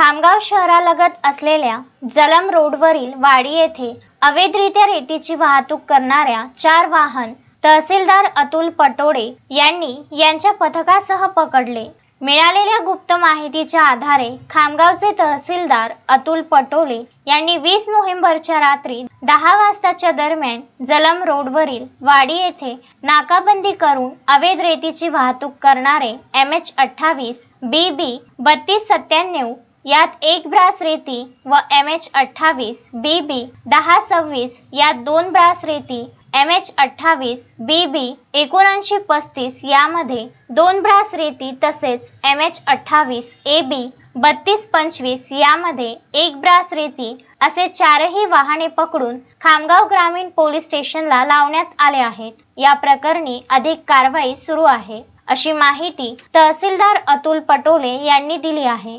खामगाव शहरालगत असलेल्या जलम रोडवरील वाडी येथे अवैधरित्या रेतीची वाहतूक करणाऱ्या चार वाहन तहसीलदार अतुल पटोडे यांनी यांच्या पथकासह पकडले. मिळालेल्या गुप्त माहितीच्या आधारे खामगावचे तहसीलदार अतुल पटोले यांनी वीस नोव्हेंबरच्या रात्री दहा वाजताच्या दरम्यान जलम रोडवरील वाडी येथे नाकाबंदी करून अवैध रेतीची वाहतूक करणारे एम एच अठ्ठावीस बी बी बत्तीस सत्त्याण्णव यात एक ब्रास रेती व एम एच अठ्ठावीस बी बी दहा सव्वीस यात दोन ब्रास रेती एम एच अठ्ठावीस बी बी एकोणऐंशी पस्तीस यामध्ये दोन ब्रास रेती तसेच एम एच अठ्ठावीस ए बी बत्तीस पंचवीस यामध्ये एक ब्रास रेती असे चारही वाहने पकडून खामगाव ग्रामीण पोलीस स्टेशनला लावण्यात आले आहेत. या प्रकरणी अधिक कारवाई सुरू आहे. अशी माहिती तहसीलदार अतुल पटोले यांनी दिली आहे.